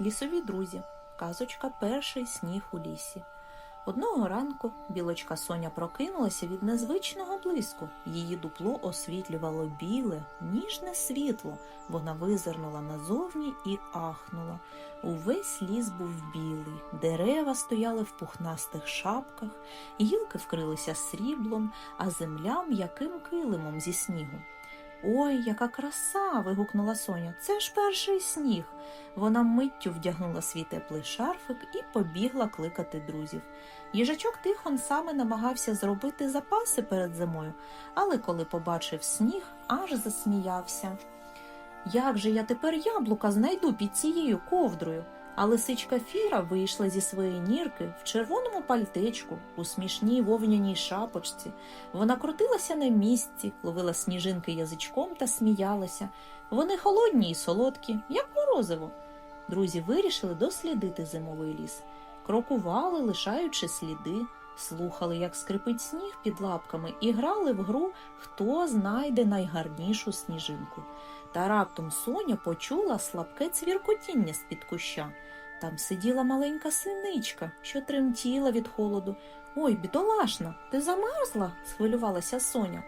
Лісові друзі. Казочка Перший сніг у лісі. Одного ранку білочка Соня прокинулася від незвичного блиску. Її дупло освітлювало біле, ніжне світло. Вона визирнула назовні і ахнула. Увесь ліс був білий, дерева стояли в пухнастих шапках, гілки вкрилися сріблом, а земля м'яким килимом зі снігу. Ой, яка краса. вигукнула Соня. Це ж перший сніг. Вона миттю вдягнула свій теплий шарфик і побігла кликати друзів. Їжачок Тихон саме намагався зробити запаси перед зимою, але коли побачив сніг, аж засміявся. Як же я тепер яблука знайду під цією ковдрою? А лисичка Фіра вийшла зі своєї нірки в червоному пальтечку, у смішній вовняній шапочці. Вона крутилася на місці, ловила сніжинки язичком та сміялася. Вони холодні і солодкі, як морозиво. Друзі вирішили дослідити зимовий ліс. Крокували, лишаючи сліди, слухали, як скрипить сніг під лапками, і грали в гру, хто знайде найгарнішу сніжинку. Та раптом Соня почула слабке цвіркотіння з-під куща. Там сиділа маленька синичка, що тремтіла від холоду. Ой, бідолашна, ти замерзла? схвилювалася Соня.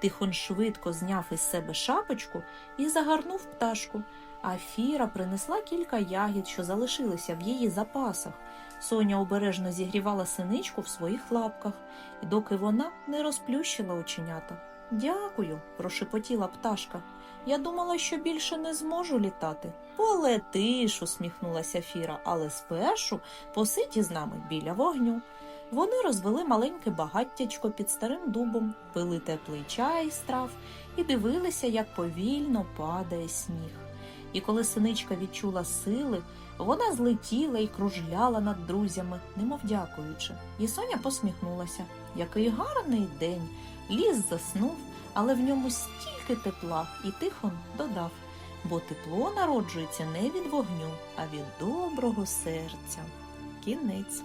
Тихон швидко зняв із себе шапочку і загарнув пташку. А Фіра принесла кілька ягід, що залишилися в її запасах. Соня обережно зігрівала синичку в своїх лапках, доки вона не розплющила оченята. Дякую, прошепотіла пташка. Я думала, що більше не зможу літати. Полетиш, усміхнулася Фіра, але спершу посидь із нами біля вогню. Вони розвели маленьке багаттячко під старим дубом, пили теплий чай з трав і дивилися, як повільно падає сніг. І коли синичка відчула сили, вона злетіла і кружляла над друзями, немов дякуючи. І Соня посміхнулася. Який гарний день! Ліс заснув, але в ньому стільки тепла, і Тихон додав, бо тепло народжується не від вогню, а від доброго серця. Кінець.